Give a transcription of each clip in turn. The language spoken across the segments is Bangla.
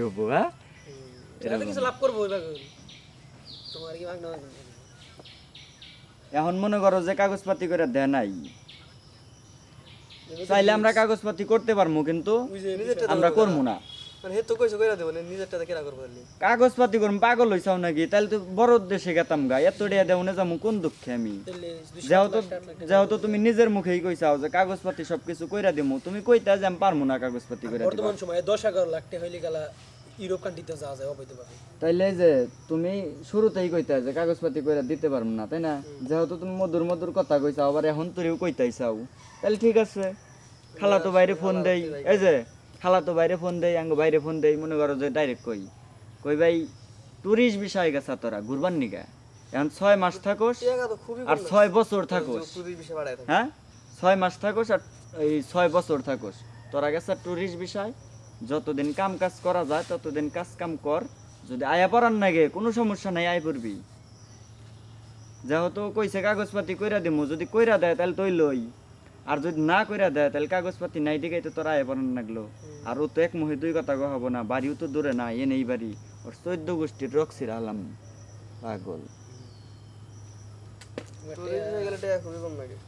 হব হ্যাঁ? কিছু লাভ করব তোমার কি ভাগ এখন মনে করো যে কাগজ পাতি করে দেয় নাই। চাইলে আমরা কাগজ পাতি করতে পারব কিন্তু আমরা করব না। মানে হে তো কইছো কইরা দেব নিজেরটা কেরা করব বললি কাগজপাতি করুন পাগল হইছাও নাকি? তাহলে তো বড় দেশে গেতাম গা। এত ডিয়া দেও না কোন দুঃখে আমি? যেহেতু যেহেতু তুমি নিজের মুখেই কইছাও যে কাগজপাতি সবকিছু কইরা দিমু। তুমি কইতা যে আমি পারব না কাগজপাতি কইরা দিবা বর্তমান সময়ে দশ এগারো লাখ টাকা হইলে গেলা ইউরোপ কান্ট্রিতে যাওয়া যায় অবৈধভাবে। তাইলে যে তুমি শুরুতেই কইতা যে কাগজপাতি কইরা দিতে পারব না তাই না? যেহেতু তুমি মধুর মধুর কথা কইছাও আবার এখন তুইও কইতাইছাও। তাহলে ঠিক আছে। খালা তো বাইরে ফোন দেই। এই যে খালা তো বাইরে ফোন দেই আঙ্গ বাইরে ফোন দেই মনে করো যে ডাইরেক্ট কই। কই ভাই টুরিস্ট বিষয় গেছা তোরা ঘুরবার নিগা এখন ছয় মাস থাকোস আর ছয় বছর থাকোস। হ্যাঁ? ছয় মাস থাকোস আর এই ছয় বছর থাকোস। তোরা গেছে টুরিস্ট বিষয় যতদিন কাম কাজ করা যায় ততদিন কাজ কাম কর। যদি আয়া পড়ার নাগে কোনো সমস্যা নাই আয় পড়বি। যেহেতু কইছে কাগজপাতি কইরা দিমু যদি কইরা দেয় তাহলে তুই লই। আর যদি না কইরা দেয় তাহলে কাগজপাতি নাই দিকে তো তোর পড়ার লাগল। আর ও তো এক মুহে দুই কথা কহ না বাড়িও তো দূরে না এ নেই বাড়ি। ওর চোদ্দ গোষ্ঠীর রক্সির আলাম। পাগল। খুবই কম লাগে।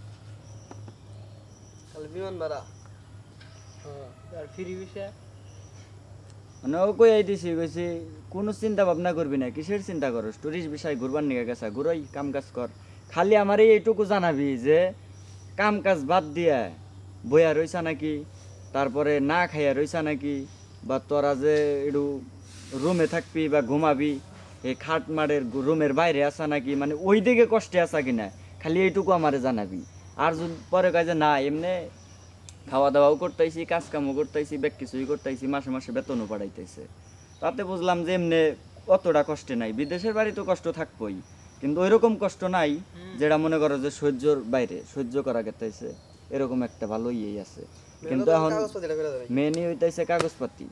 খালি বিমান ভাড়া। হ্যাঁ। আর ফ্রি বিষয় মানে আইতেছি কইছি কোনো চিন্তা ভাবনা করবি না কিসের চিন্তা করস? টুরিস্ট বিষয় ঘুরবার নিয়ে গেছা ঘুরই কাম কাজ কর। খালি আমার এইটুকু জানাবি যে কাম কাজ বাদ দিয়া বইয়া রইছা নাকি? তারপরে না খাইয়া রইছা নাকি? বা তোরা যে একটু রুমে থাকবি বা ঘুমাবি এই খাট মারের রুমের বাইরে আসা নাকি? মানে ওই দিকে কষ্টে আসা কিনা? খালি এইটুকু আমারে জানাবি। আর যদি পরে কাজে না, এমনি খাওয়া দাওয়াও করতেছি কাজ কামও করতেছি ব্যাগ কিছুই করতেছি মাসে মাসে বেতনও পাঠাইতেছে তাতে বুঝলাম যে, এমনি অতটা কষ্টে নাই। বিদেশের বাড়ি তো কষ্ট থাকবই, কিন্তু ওইরকম কষ্ট নাই। যেটা মনে করো যে সহ্যর বাইরে সহ্য করা গেতেছে এরকম একটা ভালো ইয়েই আছে। কিন্তু এখন মেনই হইতেছে কাগজপাতি।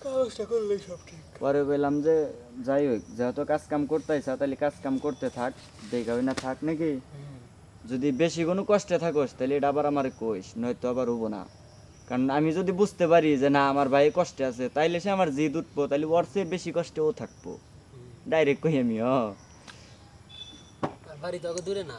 কাগজটা করলেই সব ঠিক। পরে বললাম যে যাই হোক যেহেতু কাজ কাম করতেছ তাহলে কাজ কাম করতে থাক দেখা না থাক নাকি? যদি বেশি কোনো কষ্টে থাকোস তাহলে এটা আবার আমার কইস নয়তো আবার হব না। কারণ আমি যদি বুঝতে পারি যে না আমার ভাই কষ্টে আছে তাইলে সে আমার জিদ উঠবো তাহলে ওর চেয়ে বেশি কষ্টে ও থাকব। ডাইরেক্ট কই আমি হ। বাড়ি তো দূরে না।